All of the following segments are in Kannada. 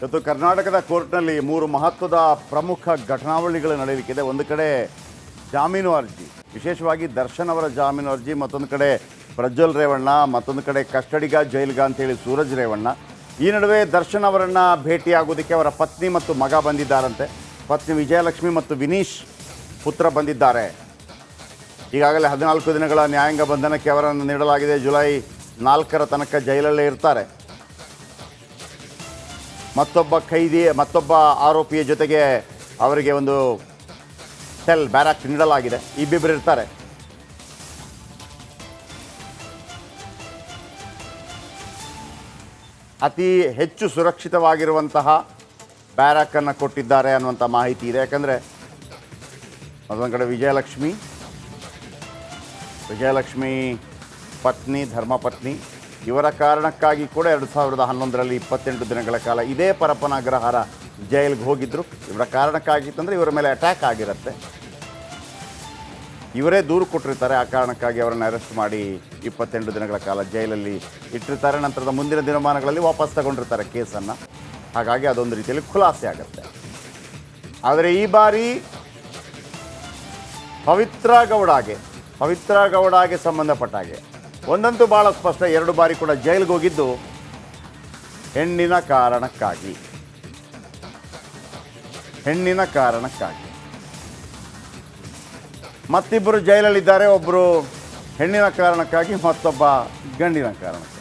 ಇವತ್ತು ಕರ್ನಾಟಕದ ಕೋರ್ಟ್ನಲ್ಲಿ ಮೂರು ಮಹತ್ವದ ಪ್ರಮುಖ ಘಟನಾವಳಿಗಳು ನಡೆಯಲಿಕ್ಕಿದೆ. ಒಂದು ಕಡೆ ಜಾಮೀನು ಅರ್ಜಿ, ವಿಶೇಷವಾಗಿ ದರ್ಶನ್ ಅವರ ಜಾಮೀನು ಅರ್ಜಿ, ಮತ್ತೊಂದು ಕಡೆ ಪ್ರಜ್ವಲ್ ರೇವಣ್ಣ, ಮತ್ತೊಂದು ಕಡೆ ಕಸ್ಟಡಿಗ ಜೈಲ್ಗ ಅಂತೇಳಿ ಸೂರಜ್ ರೇವಣ್ಣ. ಈ ನಡುವೆ ದರ್ಶನ್ ಅವರನ್ನು ಭೇಟಿಯಾಗೋದಕ್ಕೆ ಅವರ ಪತ್ನಿ ಮತ್ತು ಮಗ ಬಂದಿದ್ದಾರಂತೆ. ಪತ್ನಿ ವಿಜಯಲಕ್ಷ್ಮಿ ಮತ್ತು ವಿನೀಶ್ ಪುತ್ರ ಬಂದಿದ್ದಾರೆ. ಈಗಾಗಲೇ ಹದಿನಾಲ್ಕು ದಿನಗಳ ನ್ಯಾಯಾಂಗ ಬಂಧನಕ್ಕೆ ಅವರನ್ನು ನೀಡಲಾಗಿದೆ. ಜುಲೈ ನಾಲ್ಕರ ತನಕ ಜೈಲಲ್ಲೇ ಇರ್ತಾರೆ. ಮತ್ತೊಬ್ಬ ಖೈದಿ, ಮತ್ತೊಬ್ಬ ಆರೋಪಿಯ ಜೊತೆಗೆ ಅವರಿಗೆ ಒಂದು ಸೆಲ್ ಬ್ಯಾರಾಕ್ ನೀಡಲಾಗಿದೆ. ಇಬ್ಬಿಬ್ಬರು ಇರ್ತಾರೆ. ಅತಿ ಹೆಚ್ಚು ಸುರಕ್ಷಿತವಾಗಿರುವಂತಹ ಬ್ಯಾರಾಕನ್ನು ಕೊಟ್ಟಿದ್ದಾರೆ ಅನ್ನುವಂಥ ಮಾಹಿತಿ ಇದೆ. ಯಾಕಂದರೆ ಮತ್ತೊಂದು ಕಡೆ ವಿಜಯಲಕ್ಷ್ಮಿ ವಿಜಯಲಕ್ಷ್ಮಿ ಪತ್ನಿ ಧರ್ಮಪತ್ನಿ ಇವರ ಕಾರಣಕ್ಕಾಗಿ ಕೂಡ ಎರಡು ಸಾವಿರದ ಹನ್ನೊಂದರಲ್ಲಿ ಇಪ್ಪತ್ತೆಂಟು ದಿನಗಳ ಕಾಲ ಇದೇ ಪರಪ್ಪನ ಅಗ್ರಹಾರ ಜೈಲಿಗೆ ಹೋಗಿದ್ರು. ಇವರ ಕಾರಣಕ್ಕಾಗಿತ್ತಂದರೆ ಇವರ ಮೇಲೆ ಅಟ್ಯಾಕ್ ಆಗಿರುತ್ತೆ. ಇವರೇ ದೂರು ಕೊಟ್ಟಿರ್ತಾರೆ. ಆ ಕಾರಣಕ್ಕಾಗಿ ಅವರನ್ನು ಅರೆಸ್ಟ್ ಮಾಡಿ ಇಪ್ಪತ್ತೆಂಟು ದಿನಗಳ ಕಾಲ ಜೈಲಲ್ಲಿ ಇಟ್ಟಿರ್ತಾರೆ. ನಂತರದ ಮುಂದಿನ ದಿನಮಾನಗಳಲ್ಲಿ ವಾಪಸ್ ತಗೊಂಡಿರ್ತಾರೆ ಕೇಸನ್ನು. ಹಾಗಾಗಿ ಅದೊಂದು ರೀತಿಯಲ್ಲಿ ಖುಲಾಸೆ ಆಗುತ್ತೆ. ಆದರೆ ಈ ಬಾರಿ ಪವಿತ್ರ ಗೌಡಾಗೆ ಪವಿತ್ರ ಗೌಡಾಗೆ ಸಂಬಂಧಪಟ್ಟ ಹಾಗೆ ಒಂದಂತೂ ಭಾಳ ಸ್ಪಷ್ಟ, ಎರಡು ಬಾರಿ ಕೂಡ ಜೈಲಿಗೆ ಹೋಗಿದ್ದು ಹೆಣ್ಣಿನ ಕಾರಣಕ್ಕಾಗಿ. ಹೆಣ್ಣಿನ ಕಾರಣಕ್ಕಾಗಿ. ಮತ್ತಿಬ್ಬರು ಜೈಲಲ್ಲಿದ್ದಾರೆ ಒಬ್ಬರು ಹೆಣ್ಣಿನ ಕಾರಣಕ್ಕಾಗಿ, ಮತ್ತೊಬ್ಬ ಗಂಡಿನ ಕಾರಣಕ್ಕಾಗಿ.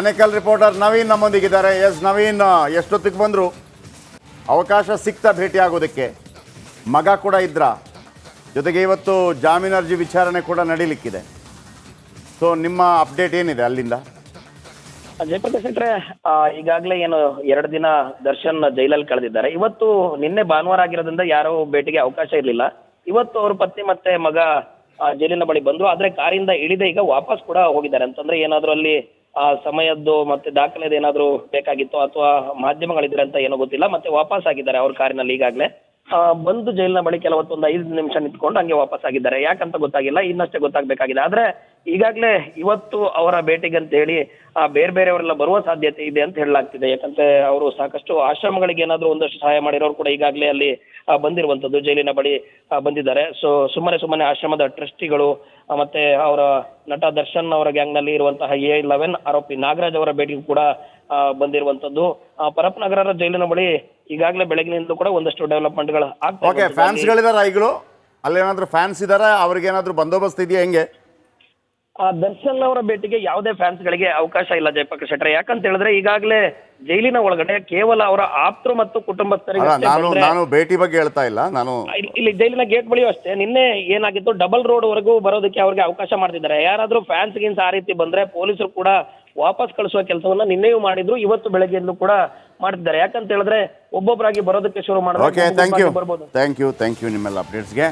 ಅನೇಕಲ್ ರಿಪೋರ್ಟರ್ ನವೀನ್ ನಮ್ಮೊಂದಿಗಿದ್ದಾರೆ. ಎಸ್ ನವೀನ್, ಎಷ್ಟೊತ್ತಿಗೆ ಬಂದರು? ಅವಕಾಶ ಸಿಕ್ತಾ ಭೇಟಿ ಆಗೋದಕ್ಕೆ ಮಗ ಕೂಡ ಇದ್ರ? ಜೊತೆಗೆ ಇವತ್ತು ಜಾಮೀನು ಅರ್ಜಿ ವಿಚಾರಣೆ ಕೂಡ ನಡೀಲಿಕ್ಕಿದೆ. ಸೊ ನಿಮ್ಮ ಅಪ್ಡೇಟ್ ಏನಿದೆ ಅಲ್ಲಿಂದ? ಜಯಪ್ರಕಾಶ್ ಅಂದ್ರೆ ಈಗಾಗಲೇ ಏನು ಎರಡು ದಿನ ದರ್ಶನ್ ಜೈಲಲ್ಲಿ ಕಳೆದಿದ್ದಾರೆ. ಇವತ್ತು ನಿನ್ನೆ ಭಾನುವಾರ ಆಗಿರೋದ್ರಿಂದ ಯಾರೋ ಭೇಟಿಗೆ ಅವಕಾಶ ಇರಲಿಲ್ಲ. ಇವತ್ತು ಅವ್ರ ಪತ್ನಿ ಮತ್ತೆ ಮಗ ಜೈಲಿನ ಬಳಿ ಬಂದ್ರು. ಆದ್ರೆ ಕಾರಿಂದ ಇಳಿದೆ ಈಗ ವಾಪಸ್ ಕೂಡ ಹೋಗಿದ್ದಾರೆ. ಅಂತಂದ್ರೆ ಏನಾದ್ರೂ ಅಲ್ಲಿ, ಆ, ಸಮಯದ್ದು ಮತ್ತೆ ದಾಖಲೆದು ಏನಾದರೂ ಬೇಕಾಗಿತ್ತು ಅಥವಾ ಮಾಧ್ಯಮಗಳಿದ್ರೆ ಅಂತ ಏನೋ ಗೊತ್ತಿಲ್ಲ. ಮತ್ತೆ ವಾಪಸ್ ಆಗಿದ್ದಾರೆ ಅವ್ರ ಕಾರಿನಲ್ಲಿ ಈಗಾಗ್ಲೇ. ಬಂದು ಜೈಲಿನ ಬಳಿ ಕೆಲವತ್ತೊಂದು ಐದು ನಿಮಿಷ ನಿಂತ್ಕೊಂಡು ಹಂಗೆ ವಾಪಸ್ ಆಗಿದ್ದಾರೆ ಯಾಕಂತ ಗೊತ್ತಾಗಿಲ್ಲ, ಇನ್ನಷ್ಟೇ ಗೊತ್ತಾಗಬೇಕಾಗಿದೆ. ಆದ್ರೆ ಈಗಾಗಲೇ ಇವತ್ತು ಅವರ ಭೇಟಿಗೆ ಅಂತ ಹೇಳಿ ಆ ಬೇರೆ ಬೇರೆಯವರೆಲ್ಲ ಬರುವ ಸಾಧ್ಯತೆ ಇದೆ ಅಂತ ಹೇಳಲಾಗ್ತಿದೆ. ಯಾಕಂದ್ರೆ ಅವರು ಸಾಕಷ್ಟು ಆಶ್ರಮಗಳಿಗೆ ಏನಾದರೂ ಒಂದಷ್ಟು ಸಹಾಯ ಮಾಡಿರೋರು ಕೂಡ ಈಗಾಗಲೇ ಅಲ್ಲಿ ಬಂದಿರುವಂತದ್ದು ಜೈಲಿನ ಬಳಿ ಬಂದಿದ್ದಾರೆ. ಸೊ ಸುಮ್ಮನೆ ಸುಮ್ಮನೆ ಆಶ್ರಮದ ಟ್ರಸ್ಟಿಗಳು ಮತ್ತೆ ಅವರ ನಟ ದರ್ಶನ್ ಅವರ ಗ್ಯಾಂಗ್ನಲ್ಲಿ ಇರುವಂತಹ ಎ ಲೆವೆನ್ ಆರೋಪಿ ನಾಗರಾಜ್ ಅವರ ಭೇಟಿಗೂ ಕೂಡ ಬಂದಿರುವಂತದ್ದು ಆ, ಪರಪ್ಪನಗರ ಜೈಲಿನ ಬಳಿ ಈಗಾಗಲೇ ಬೆಳಗಿನಿಂದ ಕೂಡ ಒಂದಷ್ಟು ಡೆವಲಪ್ಮೆಂಟ್ಗಳು ಆಗ್ತಾ ಓಕೆ ಫ್ಯಾನ್ಸ್ ಇದಾರ ಈಗಲೂ? ಅಲ್ಲೇನಾದ್ರೂ ಫ್ಯಾನ್ಸ್ ಏನಾದರೂ ಅವ್ರಿಗೇನಾದ್ರೂ ಬಂದೋಬಸ್ತ್ ಇದೆಯಾ ಹೆಂಗೆ? ಆ ದರ್ಶನ್ ಅವರ ಭೇಟಿಗೆ ಯಾವುದೇ ಫ್ಯಾನ್ಸ್ ಗಳಿಗೆ ಅವಕಾಶ ಇಲ್ಲ ಜಯಪ್ರಕಾಶ್ ಶೆಟ್ರೆ. ಯಾಕಂತ ಹೇಳಿದ್ರೆ ಈಗಾಗಲೇ ಜೈಲಿನ ಒಳಗಡೆ ಕೇವಲ ಅವರ ಆಪ್ತರು ಮತ್ತು ಕುಟುಂಬಸ್ಥರಿಗೆ ಅಲ್ಲ ನಾನು ನಾನು ಭೇಟಿ ಬಗ್ಗೆ ಹೇಳ್ತಾ ಇಲ್ಲ ನಾನು ಇಲ್ಲಿ- ಇಲ್ಲಿ ಜೈಲಿನ ಗೇಟ್ ಬಳಿಯೂ ಅಷ್ಟೇ. ನಿನ್ನೆ ಏನಾಗಿತ್ತು? ಡಬಲ್ ರೋಡ್ ವರೆಗೂ ಬರೋದಕ್ಕೆ ಅವ್ರಿಗೆ ಅವಕಾಶ ಮಾಡ್ತಿದ್ದಾರೆ. ಯಾರಾದ್ರೂ ಫ್ಯಾನ್ಸ್ ಗಿನ್ಸ್ ಆ ರೀತಿ ಬಂದ್ರೆ ಪೊಲೀಸರು ಕೂಡ ವಾಪಸ್ ಕಳಿಸುವ ಕೆಲಸವನ್ನ ನಿನ್ನೆಯೂ ಮಾಡಿದ್ರು ಇವತ್ತು ಬೆಳಗ್ಗೆಯಲ್ಲೂ ಕೂಡ ಮಾಡ್ತಿದ್ದಾರೆ. ಯಾಕಂತ ಹೇಳಿದ್ರೆ ಒಬ್ಬೊಬ್ಬರಾಗಿ ಬರೋದಕ್ಕೆ ಶುರು ಮಾಡಿದ್ರೆ ಓಕೆ ಥ್ಯಾಂಕ್ ಯು ಬರ್ಬೋದು. ಥ್ಯಾಂಕ್ ಯು ಥ್ಯಾಂಕ್ ಯು ನಿಮ್ಮೆಲ್ಲ ಅಪ್ಡೇಟ್ಸ್ಗೆ